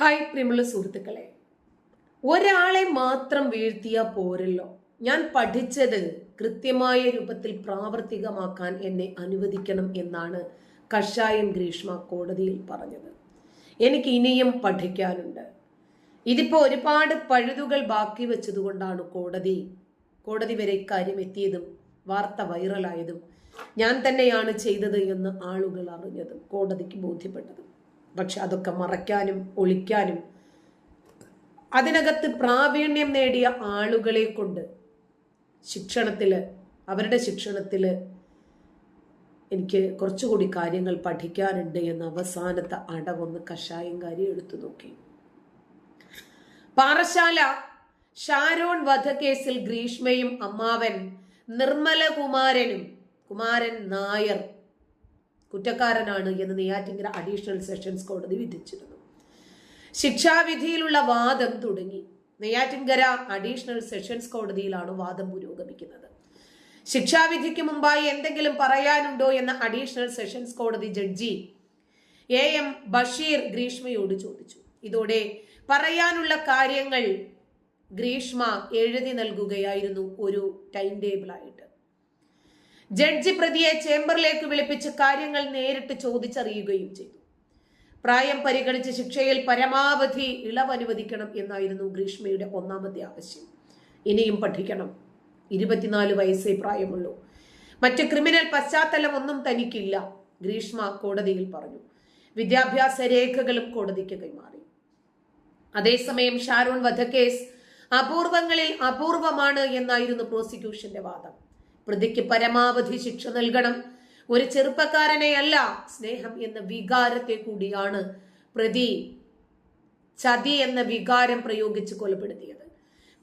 Hi പ്രിയമുള്ള സുഹൃത്തുക്കളെ. ഒരാളെ മാത്രം വീഴ്ത്തിയ പോരല്ലോ. ഞാൻ പഠിച്ചത് കൃത്യമായ രൂപത്തിൽ പ്രാവർത്തികമാക്കാൻ എന്നെ അനുവദിക്കണം എന്നാണ് കഷായം ഗ്രീഷ്മ കോടതിയിൽ പറഞ്ഞത്. എനിക്ക് ഇനിയും പഠിക്കാനുണ്ട്. ഇതിപ്പോൾ ഒരുപാട് പഴുതുകൾ ബാക്കി വെച്ചതുകൊണ്ടാണ് കോടതി കോടതി വരെ ഇക്കാര്യം എത്തിയതും വാർത്ത വൈറലായതും ഞാൻ തന്നെയാണ് ചെയ്തത് എന്ന് ആളുകൾ അറിഞ്ഞതും കോടതിക്ക് ബോധ്യപ്പെട്ടതും. പക്ഷെ അതൊക്കെ മറയ്ക്കാനും ഒളിക്കാനും. അതിനകത്ത് പ്രാവീണ്യം നേടിയ ആളുകളെ കൊണ്ട് ശിക്ഷണത്തിൽ അവരുടെ ശിക്ഷണത്തിൽ എനിക്ക് കുറച്ചുകൂടി കാര്യങ്ങൾ പഠിക്കാനുണ്ട് എന്ന് അവസാനത്തെ അടവൊന്ന് കഷായംകാരി എടുത്തു നോക്കി. പാറശാല ഷാരോൺ വധക്കേസിൽ ഗ്രീഷ്മയും അമ്മാവൻ നിർമ്മല കുമാരനും കുമാരൻ നായർ കുറ്റക്കാരനാണ് എന്ന് നെയ്യാറ്റിങ്കര അഡീഷണൽ സെഷൻസ് കോടതി വിധിച്ചിരുന്നു. ശിക്ഷാവിധിയിലുള്ള വാദം തുടങ്ങി. നെയ്യാറ്റിൻകര അഡീഷണൽ സെഷൻസ് കോടതിയിലാണ് വാദം പുരോഗമിക്കുന്നത്. ശിക്ഷാവിധിക്ക് മുമ്പായി എന്തെങ്കിലും പറയാനുണ്ടോ എന്ന അഡീഷണൽ സെഷൻസ് കോടതി ജഡ്ജി എ എം ബഷീർ ഗ്രീഷ്മയോട് ചോദിച്ചു. ഇതോടെ പറയാനുള്ള കാര്യങ്ങൾ ഗ്രീഷ്മ എഴുതി നൽകുകയായിരുന്നു ഒരു ടൈം ടേബിളായിട്ട് ജഡ്ജി പ്രതിയെ ചേംബറിലേക്ക് വിളിപ്പിച്ച് കാര്യങ്ങൾ നേരിട്ട് ചോദിച്ചറിയുകയും ചെയ്തു. പ്രായം പരിഗണിച്ച് ശിക്ഷയിൽ പരമാവധി ഇളവ് അനുവദിക്കണം എന്നായിരുന്നു ഗ്രീഷ്മയുടെ ഒന്നാമത്തെ ആവശ്യം. ഇനിയും പഠിക്കണം. ഇരുപത്തിനാല് വയസ്സേ പ്രായമുള്ളൂ. മറ്റ് ക്രിമിനൽ പശ്ചാത്തലം ഒന്നും തനിക്കില്ല ഗ്രീഷ്മ കോടതിയിൽ പറഞ്ഞു. വിദ്യാഭ്യാസ രേഖകളും കോടതിക്ക് കൈമാറി. അതേസമയം ഷാരൂൺ വധക്കേസ് അപൂർവങ്ങളിൽ അപൂർവമാണ് എന്നായിരുന്നു പ്രോസിക്യൂഷന്റെ വാദം. പ്രതിക്ക് പരമാവധി ശിക്ഷ നൽകണം. ഒരു ചെറുപ്പക്കാരനെയല്ല സ്നേഹം എന്ന വികാരത്തെ കൂടിയാണ് പ്രതി ചതി എന്ന വികാരം പ്രയോഗിച്ച് കൊലപ്പെടുത്തിയത്.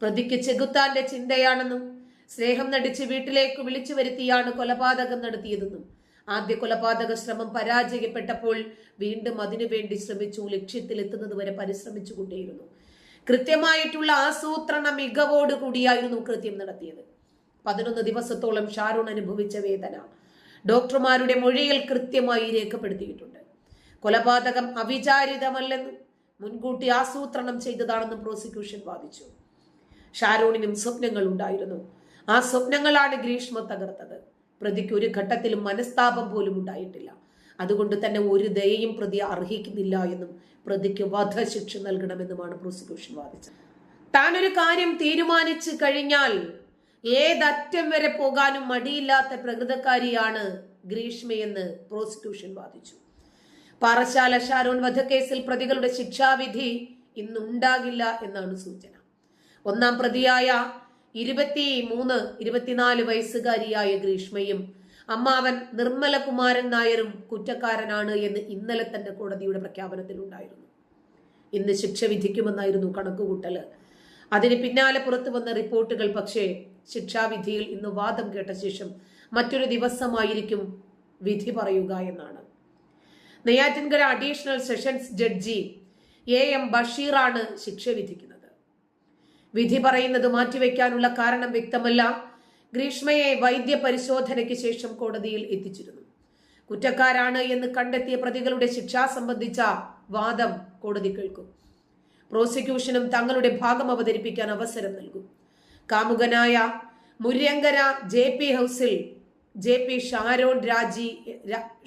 പ്രതിക്ക് ചെകുത്താന്റെ ചിന്തയാണെന്നും സ്നേഹം നടിച്ച് വീട്ടിലേക്ക് വിളിച്ചു വരുത്തിയാണ് കൊലപാതകം നടത്തിയതെന്നും ആദ്യ കൊലപാതക ശ്രമം പരാജയപ്പെട്ടപ്പോൾ വീണ്ടും അതിനുവേണ്ടി ശ്രമിച്ചു ലക്ഷ്യത്തിലെത്തുന്നത് വരെ പരിശ്രമിച്ചുകൊണ്ടേയിരുന്നു. കൃത്യമായിട്ടുള്ള ആസൂത്രണ മികവോടുകൂടിയായിരുന്നു കൃത്യം നടത്തിയത്. പതിനൊന്ന് ദിവസത്തോളം ഷാരൂൺ അനുഭവിച്ച വേദന. ഡോക്ടർമാരുടെ മൊഴിയിൽ കൃത്യമായി രേഖപ്പെടുത്തിയിട്ടുണ്ട്. കൊലപാതകം അവിചാരിതമല്ലെന്നും മുൻകൂട്ടി ആസൂത്രണം ചെയ്തതാണെന്നും പ്രോസിക്യൂഷൻ വാദിച്ചു. ഷാരൂണിനും സ്വപ്നങ്ങൾ ഉണ്ടായിരുന്നു. ആ സ്വപ്നങ്ങളാണ് ഗ്രീഷ്മ തകർത്തത്. പ്രതിക്ക് ഒരു ഘട്ടത്തിലും മനസ്താപം പോലും ഉണ്ടായിട്ടില്ല. അതുകൊണ്ട് തന്നെ ഒരു ദയയും പ്രതി അർഹിക്കുന്നില്ല എന്നും പ്രതിക്ക് വധശിക്ഷ നൽകണമെന്നുമാണ് പ്രോസിക്യൂഷൻ വാദിച്ചത്. താനൊരു കാര്യം തീരുമാനിച്ചു കഴിഞ്ഞാൽ ഏതറ്റം വരെ പോകാനും മടിയില്ലാത്ത പ്രകൃതക്കാരിയാണ് ഗ്രീഷ്മയെന്ന് പ്രോസിക്യൂഷൻ വാദിച്ചു. പാറശാല ഷാരോൺ വധക്കേസിൽ പ്രതികളുടെ ശിക്ഷാവിധി ഇന്നുണ്ടാകില്ല എന്നാണ് സൂചന. ഒന്നാം പ്രതിയായ ഇരുപത്തി മൂന്ന് ഇരുപത്തിനാല് വയസ്സുകാരിയായ ഗ്രീഷ്മയും അമ്മാവൻ നിർമ്മലകുമാരൻ നായരും കുറ്റക്കാരനാണ് എന്ന് ഇന്നലെ തന്റെ കോടതിയുടെ പ്രഖ്യാപനത്തിലുണ്ടായിരുന്നു ഇന്ന് ശിക്ഷ വിധിക്കുമെന്നായിരുന്നു കണക്കുകൂട്ടൽ. അതിന് പിന്നാലെ പുറത്തു വന്ന റിപ്പോർട്ടുകൾ പക്ഷേ ശിക്ഷാവിധിയിൽ ഇന്ന് വാദം കേട്ട ശേഷം മറ്റൊരു ദിവസമായിരിക്കും വിധി പറയുക എന്നാണ്. Neyyattinkara additional sessions judge A M ബഷീറാണ് ശിക്ഷ വിധിക്കുന്നത്. വിധി പറയുന്നത് മാറ്റിവെക്കാനുള്ള കാരണം വ്യക്തമല്ല. ഗ്രീഷ്മയെ വൈദ്യ പരിശോധനയ്ക്ക് ശേഷം കോടതിയിൽ എത്തിച്ചിരുന്നു. കുറ്റക്കാരാണ് എന്ന് കണ്ടെത്തിയ പ്രതികളുടെ ശിക്ഷ സംബന്ധിച്ച വാദം കോടതി കേൾക്കും. പ്രോസിക്യൂഷനും തങ്ങളുടെ ഭാഗം അവതരിപ്പിക്കാൻ അവസരം നൽകും. കാമുകനായ മുര്യങ്കര ജെ പി ഹൗസിൽ ജെ പി ഷാരോൺ രാജി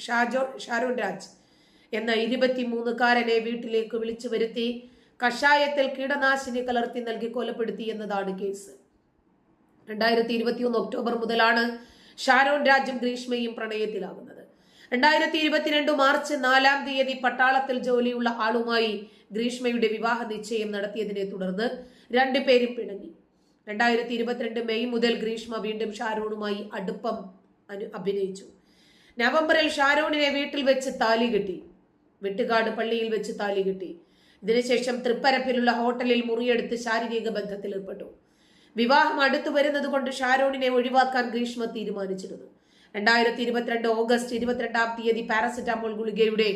ഷാജോ ഷാരോൺ രാജ് എന്ന ഇരുപത്തിമൂന്നുകാരനെ വീട്ടിലേക്ക് വിളിച്ചു വരുത്തി കഷായത്തിൽ കീടനാശിനി കലർത്തി നൽകി കൊലപ്പെടുത്തി എന്നതാണ് കേസ്. രണ്ടായിരത്തി ഇരുപത്തിയൊന്ന് ഒക്ടോബർ മുതലാണ് ഷാരോൺ രാജും ഗ്രീഷ്മയും പ്രണയത്തിലാകുന്നത്. രണ്ടായിരത്തി ഇരുപത്തിരണ്ട് മാർച്ച് നാലാം തീയതി പട്ടാളത്തിൽ ജോലിയുള്ള ആളുമായി ഗ്രീഷ്മയുടെ വിവാഹ നിശ്ചയം നടത്തിയതിനെ തുടർന്ന് രണ്ടുപേരും പിണങ്ങി. രണ്ടായിരത്തി ഇരുപത്തിരണ്ട് മെയ് മുതൽ ഗ്രീഷ്മ വീണ്ടും ഷാരോണുമായി അടുപ്പം അനു അഭിനയിച്ചു. നവംബറിൽ ഷാരോണിനെ വീട്ടിൽ വെച്ച് താലി കിട്ടി. വെട്ടുകാട് പള്ളിയിൽ വെച്ച് താലി കിട്ടി. ഇതിനുശേഷം തൃപ്പരപ്പിലുള്ള ഹോട്ടലിൽ മുറിയെടുത്ത് ശാരീരിക ബന്ധത്തിൽ ഏർപ്പെട്ടു വിവാഹം അടുത്തു വരുന്നത് കൊണ്ട് ഷാരോണിനെ ഒഴിവാക്കാൻ ഗ്രീഷ്മ തീരുമാനിച്ചിരുന്നു. രണ്ടായിരത്തി ഇരുപത്തിരണ്ട് ഓഗസ്റ്റ് ഇരുപത്തിരണ്ടാം തീയതി പാരസെറ്റാമോൾ ഗുളികയുടെ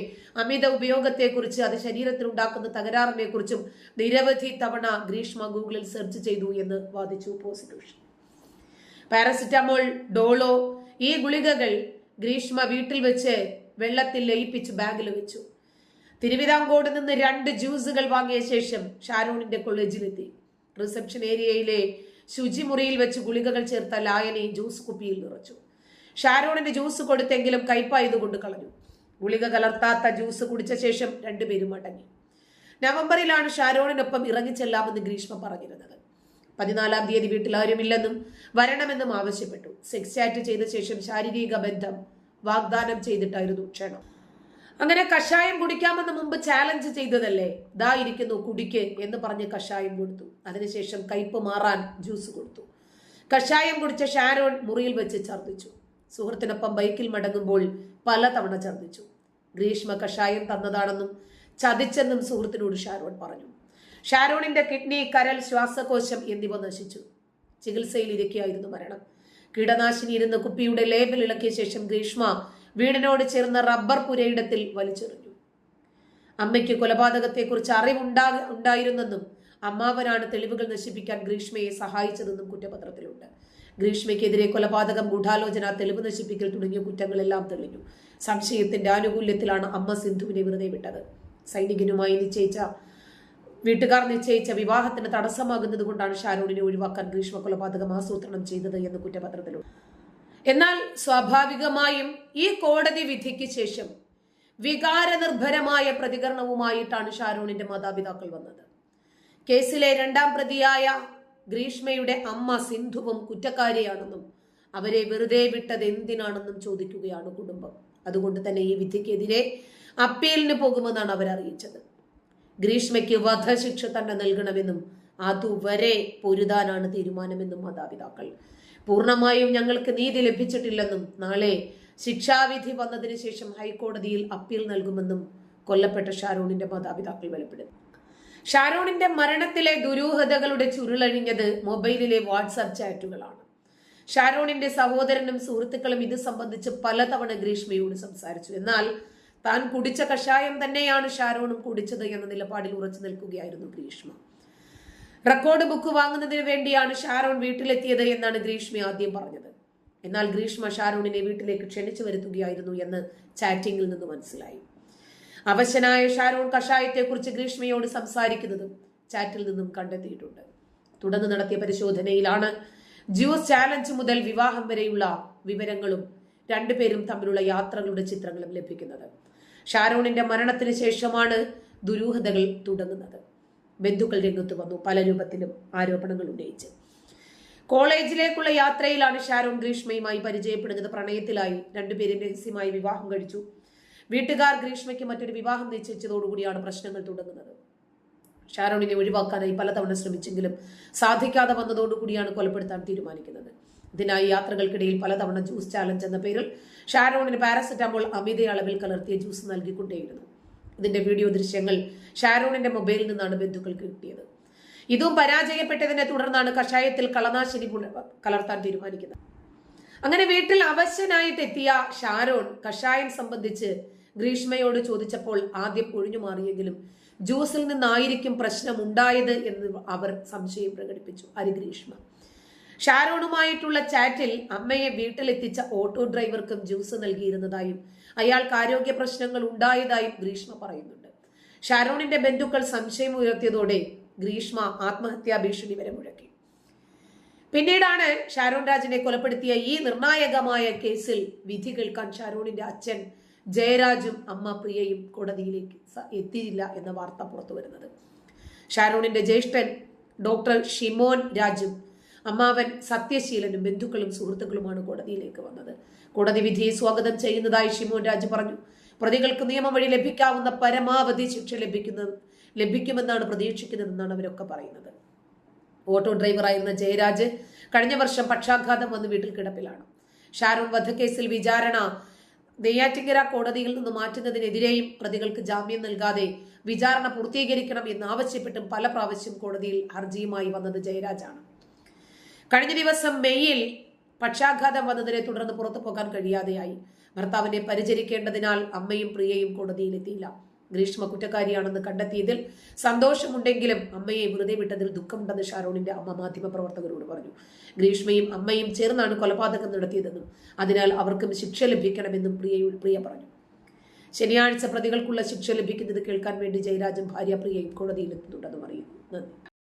അമിത ഉപയോഗത്തെക്കുറിച്ച് അത് ശരീരത്തിൽ ഉണ്ടാക്കുന്ന തകരാറിനെ കുറിച്ചും നിരവധി തവണ ഗ്രീഷ്മ ഗൂഗിളിൽ സെർച്ച് ചെയ്തു എന്ന് വാദിച്ചു പ്രോസിക്യൂഷൻ. പാരസെറ്റാമോൾ ഡോളോ ഈ ഗുളികകൾ ഗ്രീഷ്മ വീട്ടിൽ വെച്ച് വെള്ളത്തിൽ ലയിപ്പിച്ച് ബാഗിൽ വെച്ചു. തിരുവിതാംകോട് നിന്ന് രണ്ട് ജ്യൂസുകൾ വാങ്ങിയ ശേഷം ഷാരൂണിന്റെ കോളേജിലെത്തി. റിസപ്ഷൻ ഏരിയയിലെ ശുചിമുറിയിൽ വെച്ച് ഗുളികകൾ ചേർത്ത ലായനെ ജ്യൂസ് കുപ്പിയിൽ നിറച്ചു. ഷാരോണിന് ജ്യൂസ് കൊടുത്തെങ്കിലും കയ്പായതുകൊണ്ട് കളഞ്ഞു. ഗുളിക കലർത്താത്ത ജ്യൂസ് കുടിച്ച ശേഷം രണ്ടുപേരും മടങ്ങി. നവംബറിലാണ് ഷാരോണിനൊപ്പം ഇറങ്ങിച്ചെല്ലാമെന്ന് ഗ്രീഷ്മ പറഞ്ഞിരുന്നത്. പതിനാലാം തീയതി വീട്ടിൽ ആരുമില്ലെന്നും വരണമെന്നും ആവശ്യപ്പെട്ടു. സെക്സ് ചാറ്റ് ചെയ്ത ശേഷം ശാരീരിക ബന്ധം വാഗ്ദാനം ചെയ്തിട്ടായിരുന്നു ക്ഷണം. അങ്ങനെ കഷായം കുടിക്കാമെന്ന് മുമ്പ് ചാലഞ്ച് ചെയ്തതല്ലേ? ദാ ഇരിക്കുന്നു കുടിക്ക് എന്ന് പറഞ്ഞ് കഷായം കൊടുത്തു. അതിനുശേഷം കയ്പ് മാറാൻ ജ്യൂസ് കൊടുത്തു. കഷായം കുടിച്ച ഷാരോൺ മുറിയിൽ വെച്ച് ഛർദ്ദിച്ചു. സുഹൃത്തിനൊപ്പം ബൈക്കിൽ മടങ്ങുമ്പോൾ പലതവണ ഛർദ്ദിച്ചു. ഗ്രീഷ്മ കഷായം തന്നതാണെന്നും ചതിച്ചെന്നും സുഹൃത്തിനോട് ഷാരോൺ പറഞ്ഞു. ഷാരോണിന്റെ കിഡ്നി കരൽ ശ്വാസകോശം എന്നിവ നശിച്ചു. ചികിത്സയിലിരിക്കുകയായിരുന്നു മരണം. കീടനാശിനി ഇരുന്ന കുപ്പിയുടെ ലേബൽ ഇളക്കിയ ശേഷം ഗ്രീഷ്മ വീടിനോട് ചേർന്ന റബ്ബർ പുരയിടത്തിൽ വലിച്ചെറിഞ്ഞു. അമ്മയ്ക്ക് കൊലപാതകത്തെക്കുറിച്ച് അറിവുണ്ടാ ഉണ്ടായിരുന്നെന്നും അമ്മാവനാണ് തെളിവുകൾ നശിപ്പിക്കാൻ ഗ്രീഷ്മയെ സഹായിച്ചതെന്നും കുറ്റപത്രത്തിലുണ്ട്. ഗ്രീഷ്മയ്ക്കെതിരെ കൊലപാതകം ഗൂഢാലോചന തെളിവ് നശിപ്പിക്കൽ തുടങ്ങിയ കുറ്റങ്ങളെല്ലാം തെളിഞ്ഞു. സംശയത്തിന്റെ ആനുകൂല്യത്തിലാണ് അമ്മ സിന്ധുവിനെ വെറുതെ വിട്ടത്. സൈനികനുമായി നിശ്ചയിച്ച വീട്ടുകാർ നിശ്ചയിച്ച വിവാഹത്തിന് തടസ്സമാകുന്നത് കൊണ്ടാണ് ഷാരോണിനെ ഒഴിവാക്കാൻ ഗ്രീഷ്മ കൊലപാതകം ആസൂത്രണം ചെയ്തത് എന്ന് കുറ്റപത്രത്തിലുണ്ട്. എന്നാൽ സ്വാഭാവികമായും ഈ കോടതി വിധിക്ക് ശേഷം വികാരനിർഭരമായ പ്രതികരണവുമായിട്ടാണ് ഷാരോണിന്റെ മാതാപിതാക്കൾ വന്നത്. കേസിലെ രണ്ടാം പ്രതിയായ ഗ്രീഷ്മയുടെ അമ്മ സിന്ധുവും കുറ്റക്കാരിയാണെന്നും അവരെ വെറുതെ വിട്ടത് എന്തിനാണെന്നും ചോദിക്കുകയാണ് കുടുംബം. അതുകൊണ്ട് തന്നെ ഈ വിധിക്കെതിരെ അപ്പീലിന് പോകുമെന്നാണ് അവർ അറിയിച്ചത്. ഗ്രീഷ്മയ്ക്ക് വധശിക്ഷ തന്നെ നൽകണമെന്നും അതുവരെ പൊരുതാനാണ് തീരുമാനമെന്നും മാതാപിതാക്കൾ. പൂർണമായും ഞങ്ങൾക്ക് നീതി ലഭിച്ചിട്ടില്ലെന്നും നാളെ ശിക്ഷാവിധി വന്നതിന് ശേഷം ഹൈക്കോടതിയിൽ അപ്പീൽ നൽകുമെന്നും കൊല്ലപ്പെട്ട ഷാരൂണിന്റെ മാതാപിതാക്കൾ വെളിപ്പെടുത്തി. ഷാരോണിന്റെ മരണത്തിലെ ദുരൂഹതകളുടെ ചുരുളഴിഞ്ഞത് മൊബൈലിലെ വാട്സാപ്പ് ചാറ്റുകളാണ്. ഷാരോണിന്റെ സഹോദരനും സുഹൃത്തുക്കളും ഇത് സംബന്ധിച്ച് പലതവണ ഗ്രീഷ്മയോട് സംസാരിച്ചു. എന്നാൽ താൻ കുടിച്ച കഷായം തന്നെയാണ് ഷാരോണും കുടിച്ചത് എന്ന നിലപാടിൽ ഉറച്ചു നിൽക്കുകയായിരുന്നു ഗ്രീഷ്മ. റെക്കോർഡ് ബുക്ക് വാങ്ങുന്നതിന് വേണ്ടിയാണ് ഷാരോൺ വീട്ടിലെത്തിയത് എന്നാണ് ഗ്രീഷ്മ ആദ്യം പറഞ്ഞത്. എന്നാൽ ഗ്രീഷ്മ ഷാരോണിനെ വീട്ടിലേക്ക് ക്ഷണിച്ചു വരുത്തുകയായിരുന്നു എന്ന് ചാറ്റിംഗിൽ നിന്ന് മനസ്സിലായി. അവശനായ ഷാരോൺ കഷായത്തെക്കുറിച്ച് ഗ്രീഷ്മയോട് സംസാരിക്കുന്നതും ചാറ്റിൽ നിന്നും കണ്ടെത്തിയിട്ടുണ്ട്. തുടർന്ന് നടത്തിയ പരിശോധനയിലാണ് ജ്യൂസ് ചാലഞ്ച് മുതൽ വിവാഹം വരെയുള്ള വിവരങ്ങളും രണ്ടുപേരും തമ്മിലുള്ള യാത്രകളുടെ ചിത്രങ്ങളും ലഭിക്കുന്നത്. ഷാരോണിന്റെ മരണത്തിന് ശേഷമാണ് ദുരൂഹതകൾ തുടങ്ങുന്നത്. ബന്ധുക്കൾ രംഗത്ത് വന്നു പല രൂപത്തിലും ആരോപണങ്ങൾ ഉന്നയിച്ച്. കോളേജിലേക്കുള്ള യാത്രയിലാണ് ഷാരോൺ ഗ്രീഷ്മയുമായി പരിചയപ്പെടുന്നത്. പ്രണയത്തിലായി. രണ്ടുപേരും രഹസ്യമായി വിവാഹം കഴിച്ചു. വീട്ടുകാർ ഗ്രീഷ്മയ്ക്ക് മറ്റൊരു വിവാഹം നിശ്ചയിച്ചതോടുകൂടിയാണ് പ്രശ്നങ്ങൾ തുടങ്ങുന്നത്. ഷാരോണിനെ ഒഴിവാക്കാനായി പലതവണ ശ്രമിച്ചെങ്കിലും സാധിക്കാതെ വന്നതോടുകൂടിയാണ് കൊലപ്പെടുത്താൻ തീരുമാനിക്കുന്നത്. ഇതിനായി യാത്രകൾക്കിടയിൽ പലതവണ ജ്യൂസ് ചാലഞ്ച് എന്ന പേരിൽ ഷാരോണിന് പാരസെറ്റാമോൾ അമിത അളവിൽ കലർത്തിയ ജ്യൂസ് നൽകിക്കൊണ്ടേയിരുന്നു. ഇതിന്റെ വീഡിയോ ദൃശ്യങ്ങൾ ഷാരോണിന്റെ മൊബൈലിൽ നിന്നാണ് ബന്ധുക്കൾക്ക് കിട്ടിയത്. ഇതും പരാജയപ്പെട്ടതിനെ തുടർന്നാണ് കഷായത്തിൽ കളനാശിനി കലർത്താൻ തീരുമാനിക്കുന്നത്. അങ്ങനെ വീട്ടിൽ അവശനായിട്ട് എത്തിയ ഷാരോൺ കഷായം സംബന്ധിച്ച് ഗ്രീഷ്മയോട് ചോദിച്ചപ്പോൾ ആദ്യം ഒഴിഞ്ഞു മാറിയെങ്കിലും ജ്യൂസിൽ നിന്നായിരിക്കും പ്രശ്നം ഉണ്ടായത് എന്ന് അവർ സംശയം പ്രകടിപ്പിച്ചു. അരി ഗ്രീഷ്മ. ഷാരോണുമായിട്ടുള്ള ചാറ്റിൽ അമ്മയെ വീട്ടിലെത്തിച്ച ഓട്ടോ ഡ്രൈവർക്കും ജ്യൂസ് നൽകിയിരുന്നതായും അയാൾക്ക് ആരോഗ്യ പ്രശ്നങ്ങൾ ഉണ്ടായതായും ഗ്രീഷ്മ പറയുന്നുണ്ട്. ഷാരോണിന്റെ ബന്ധുക്കൾ സംശയം ഉയർത്തിയതോടെ ഗ്രീഷ്മ ആത്മഹത്യാ ഭീഷണി വരെ മുഴക്കി. പിന്നീടാണ് ഷാരോൺ രാജിനെ കൊലപ്പെടുത്തിയ ഈ നിർണായകമായ കേസിൽ വിധി കേൾക്കാൻ ഷാരോണിന്റെ അച്ഛൻ ജയരാജും അമ്മ പ്രിയയും കോടതിയിലേക്ക് എത്തിയില്ല എന്ന വാർത്ത പുറത്തു വരുന്നത്. ഷാരോണിന്റെ ജ്യേഷ്ഠൻ ഡോക്ടർ ഷിമോൻ രാജും അമ്മാവൻ സത്യശീലനും ബന്ധുക്കളും സുഹൃത്തുക്കളുമാണ് കോടതിയിലേക്ക് വന്നത്. കോടതി വിധിയെ സ്വാഗതം ചെയ്യുന്നതായി ഷിമോൻ രാജു പറഞ്ഞു. പ്രതികൾക്ക് നിയമം വഴി ലഭിക്കാവുന്ന പരമാവധി ശിക്ഷ ലഭിക്കുന്നത് ലഭിക്കുമെന്നാണ് പ്രതീക്ഷിക്കുന്നതെന്നാണ് അവരൊക്കെ പറയുന്നത്. ഓട്ടോ ഡ്രൈവറായിരുന്ന ജയരാജ് കഴിഞ്ഞ വർഷം പക്ഷാഘാതം വന്ന് വീട്ടിൽ കിടപ്പിലാണ്. ഷാരൂൺ വധക്കേസിൽ വിചാരണ നെയ്യാറ്റിങ്കര കോടതിയിൽ നിന്ന് മാറ്റുന്നതിനെതിരെയും പ്രതികൾക്ക് ജാമ്യം നൽകാതെ വിചാരണ പൂർത്തീകരിക്കണം എന്നാവശ്യപ്പെട്ടും പല പ്രാവശ്യം കോടതിയിൽ ഹർജിയുമായി വന്നത് ജയരാജാണ്. കഴിഞ്ഞ ദിവസം മെയ്യിൽ പക്ഷാഘാതം വന്നതിനെ തുടർന്ന് പുറത്തു പോകാൻ കഴിയാതെയായി. ഭർത്താവിനെ പരിചരിക്കേണ്ടതിനാൽ അമ്മയും പ്രിയയും കോടതിയിലെത്തിയില്ല ഗ്രീഷ്മ കുറ്റക്കാരിയാണെന്ന് കണ്ടെത്തിയതിൽ സന്തോഷമുണ്ടെങ്കിലും അമ്മയെ വെറുതെ വിട്ടതിൽ ദുഃഖമുണ്ടെന്ന് ഷാരോണിന്റെ അമ്മ മാധ്യമ പ്രവർത്തകരോട് പറഞ്ഞു. ഗ്രീഷ്മയും അമ്മയും ചേർന്നാണ് കൊലപാതകം നടത്തിയതെന്നും അതിനാൽ അവർക്കും ശിക്ഷ ലഭിക്കണമെന്നും പ്രിയ പ്രിയ പറഞ്ഞു. ശനിയാഴ്ച പ്രതികൾക്കുള്ള ശിക്ഷ ലഭിക്കുന്നത് കേൾക്കാൻ വേണ്ടി ജയരാജൻ ഭാര്യ പ്രിയയും കോടതിയിലെത്തുന്നുണ്ടെന്നും അറിയുന്നു നന്ദി.